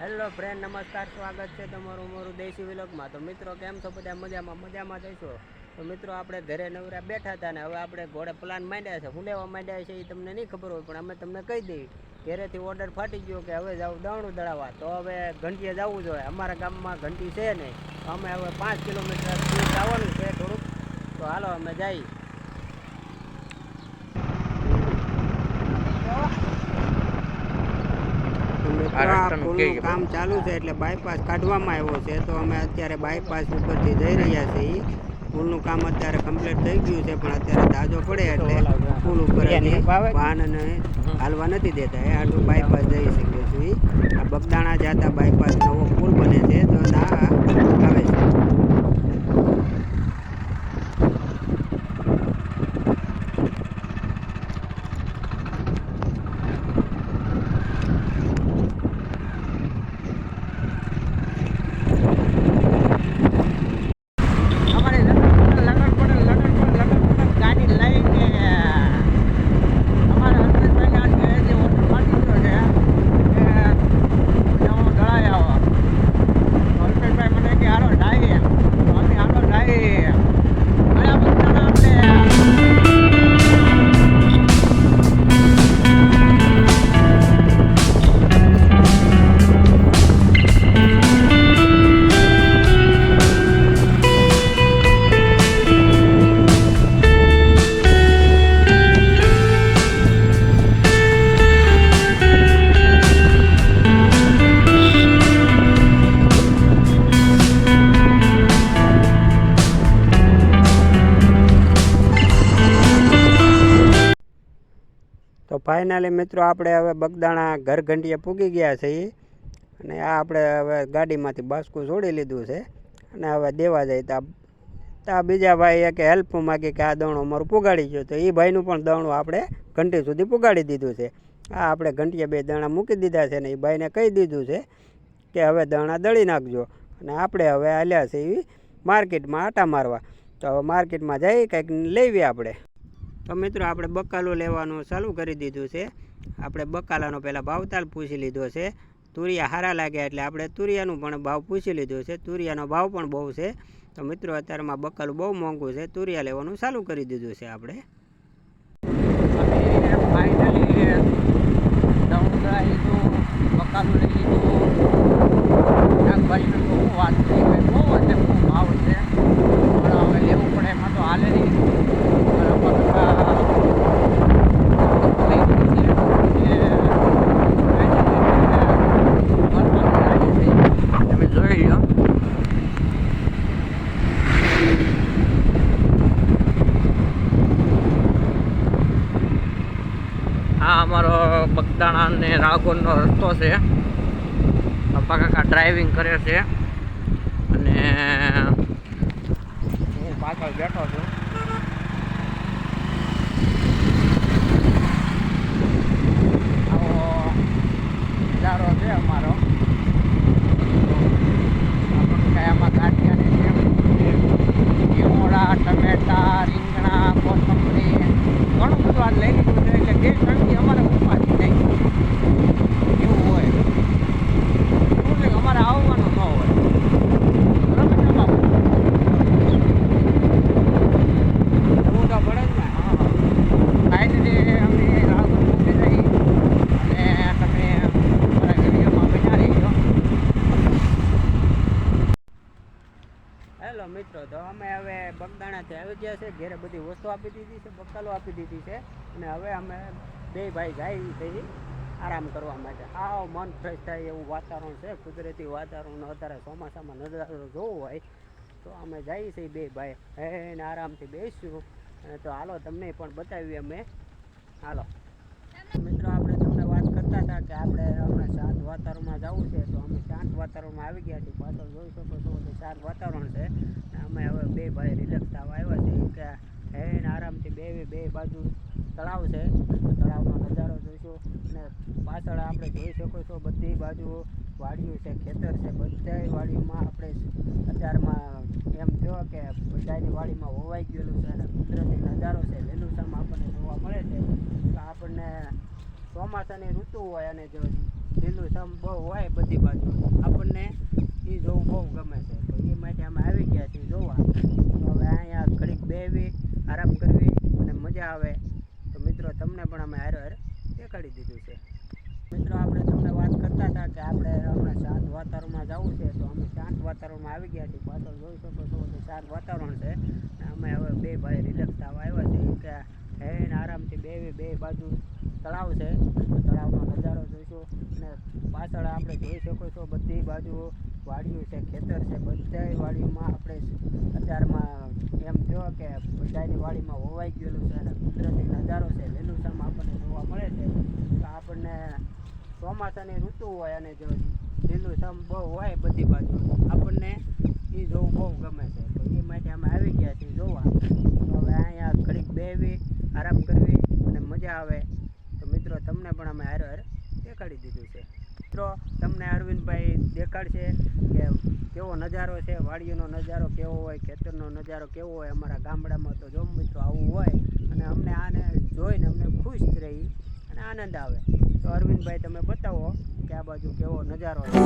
Hello friend નમસ્કાર, સ્વાગત છે તમારું મારું દેશી વિલોકમાં તો મિત્રો, કેમ છો? બધા મજામાં? મજામાં થઈશો તો મિત્રો, આપણે ઘરે નવરા બેઠા હતા ને, હવે આપણે ઘોડે પ્લાન માંડ્યા છે. હું લેવા માંડ્યા છે એ તમને નહીં ખબર હોય, પણ અમે તમને કહી દઈએ. ઘરેથી ઓર્ડર ફાટી ગયો કે હવે જાવ દાણું દળાવવા. તો હવે ઘંટીએ જવું જોઈએ. અમારા ગામમાં ઘંટી છે નહીં. અમે હવે પાંચ કિલોમીટર જવાનું છે થોડુંક. તો હાલો, અમે જઈએ તો મિત્રો આ રસ્તાનું કે- કામ ચાલુ છે એટલે બાયપાસ કાઢવામાં આવ્યો છે. તો અમે અત્યારે બાયપાસ ઉપરથી જઈ રહ્યા છીએ. પુલનું કામ અત્યારે કમ્પ્લીટ થઈ ગયું છે પણ અત્યારે તાજો પડે એટલે પુલ ઉપર હજી વાહનને હાલવા નથી દેતા. એ આટલું બાયપાસ જઈ શકીએ છીએ. આ બગદાણા જતા બાયપાસ નવો પુલ બને છે તો ના આવે. છે તો ફાઇનલી મિત્રો આપણે હવે બગદાણા ઘર ઘંટીએ પૂગી ગયા છીએ અને આ આપણે હવે ગાડીમાંથી બાસકું છોડી લીધું છે અને હવે દેવા જાય તો. આ- બીજા ભાઈએ કે હેલ્પ માગી કે આ દવણું અમારું પુગાડી ગયું. તો એ ભાઈનું પણ દણું આપણે ઘંટી સુધી પુગાડી દીધું છે. આ આપણે ઘંટીએ બે દાણા મૂકી દીધા છે ને એ ભાઈને કહી દીધું છે કે હવે દાણા દળી નાખજો. અને આપણે હવે આલ્યા છે એ માર્કેટમાં આટા મારવા. તો હવે માર્કેટમાં જઈ કંઈક લેવી આપણે. તો મિત્રો, આપણે બકાલું લેવાનું ચાલુ કરી દીધું છે. આપણે બકાલાનો પહેલાં ભાવતાલ પૂછી લીધો છે. તુરિયા સારા લાગ્યા એટલે આપણે તુરિયાનું પણ ભાવ પૂછી લીધો છે. તુરિયાનો ભાવ પણ બહુ છે. તો મિત્રો, અત્યારમાં બકાલું બહુ મોંઘું છે. તુરિયા લેવાનું ચાલુ કરી દીધું છે આપણે. બકાલું લઈ લીધું. શાકભાજીનો તો હું વાત કરી કે બહુ એટલે બહુ ભાવ છે પણ હવે લેવું પડે એમાં તો હાલે નહીં બરાબર લઈ લીધું છે એ તમે જોઈ લો આ અમારો અને રાઘોનનો રસ્તો છે. પપ્પા કાકા ડ્રાઇવિંગ કરે છે. અને હું પાછળ બેઠો છું આવો નજારો છે અમારો આપણને કાંઈ આમાં ગાંઠિયાની સેવ કેવડા ટમેટા રીંગણા કોથમરી ઘણું બધું આ લઈ લીધું છે એટલે બે ક્ષણથી અમારે ઉપાધિ નહીં એવું હોય શું છે કે અમારે આવવાનું ન હોય બરાબર ને બાપુ એવું તો પડે જ ને હા ફાઇનલી અમે રાહુલ મૂકી દઈ અને તમે મારા વિડીયોમાં બન્યા રહીજો હેલો મિત્રો, તો અમે હવે બગદાણાથી આવી ગયા છે. ઘરે બધી વસ્તુ આપી દીધી છે, બકાલો આપી દીધી છે. અને હવે અમે બે ભાઈ જાય થઈ આરામ કરવા માટે. આવ મન ફ્રેશ થાય એવું વાતાવરણ છે. કુદરતી વાતાવરણ અત્યારે ચોમાસામાં નજારો જોવો હોય તો અમે જઈએ છીએ બે ભાઈ હે એને આરામથી બેસીશું તો હાલો તમને પણ બતાવીએ અમે હાલો મિત્રો આપણે તમને વાત કરતા હતા કે આપણે હમણાં શાંત વાતાવરણમાં જવું છે તો અમે શાંત વાતાવરણમાં આવી ગયા છીએ. પાછળ જોઈ શકો છો તો શાંત વાતાવરણ છે. અમે હવે બે ભાઈ રિલેક્સ થવા આવ્યા છીએ. કે હેન આરામથી બે બે બાજુ તળાવ છે. તળાવનો નજારો જોઈશું. અને પાછળ આપણે જોઈ શકો છો બધી બાજુ વાડીઓ છે, ખેતર છે. બધાય વાડીઓમાં આપણે અત્યારમાં એમ જો કે બધાની વાડીમાં હોવાઈ ગયેલું છે અને કુદરતી નજારો છે. લીલુંછમ આપણને જોવા મળે છે. તો આપણને ચોમાસાની ઋતુ હોય અને જો લીલું સમ બહુ હોય બધી બાજુ, આપણને એ જોવું બહુ ગમે છે. તો એ માટે અમે આવી ગયા છીએ જોવા. તો હવે અહીંયા ઘડીક બેવી આરામ કરવી અને મજા આવે. તો મિત્રો, તમને પણ અમે હારે હારે દેખાડી દીધું છે. મિત્રો, આપણે તમને વાત કરતા હતા કે આપણે હમણાં શાંત વાતાવરણમાં જવું છે. તો અમે શાંત વાતાવરણમાં આવી ગયા છીએ. પાછળ જોઈ શકો છો તો શાંત વાતાવરણ છે. અને અમે હવે બે ભાઈ રિલેક્સ થવા આવ્યા છે કે હેને આરામથી બે બે બાજુ તળાવ છે. તળાવનો નજારો જોઈશું અને પાછળ આપણે જોઈ શકો છો બધી બાજુ વાડીઓ છે, ખેતર છે, બધાય વાડીઓમાં આપણે અત્યારમાં એમ જો કે બધાની વાડીમાં હોવાઈ ગયેલું છે અને કુદરતી નજારો છે. લીલુંછમ આપણને જોવા મળે છે તો આપણને ચોમાસાની ઋતુ હોય અને જો લીલુંછમ બહુ હોય બધી બાજુ, આપણને એ જોવું બહુ ગમે છે તો એ માટે અમે આવી ગયા છીએ જોવા તો હવે અહીંયા ઘડીક બેવી આરામ કરવી અને મજા આવે તો મિત્રો તમને પણ અમે હારે હારે દેખાડી દીધું છે. મિત્રો, તમને અરવિંદભાઈ દેખાડશે કે કેવો નજારો છે, વાડીનો નજારો કેવો હોય, ખેતરનો નજારો કેવો હોય, અમારા ગામડામાં તો જો મિત્રો આવું હોય અને અમને આને જોઈને અમને ખુશ રહી અને આનંદ આવે. તો અરવિંદભાઈ, તમે બતાવો કે આ બાજુ કેવો નજારો છે.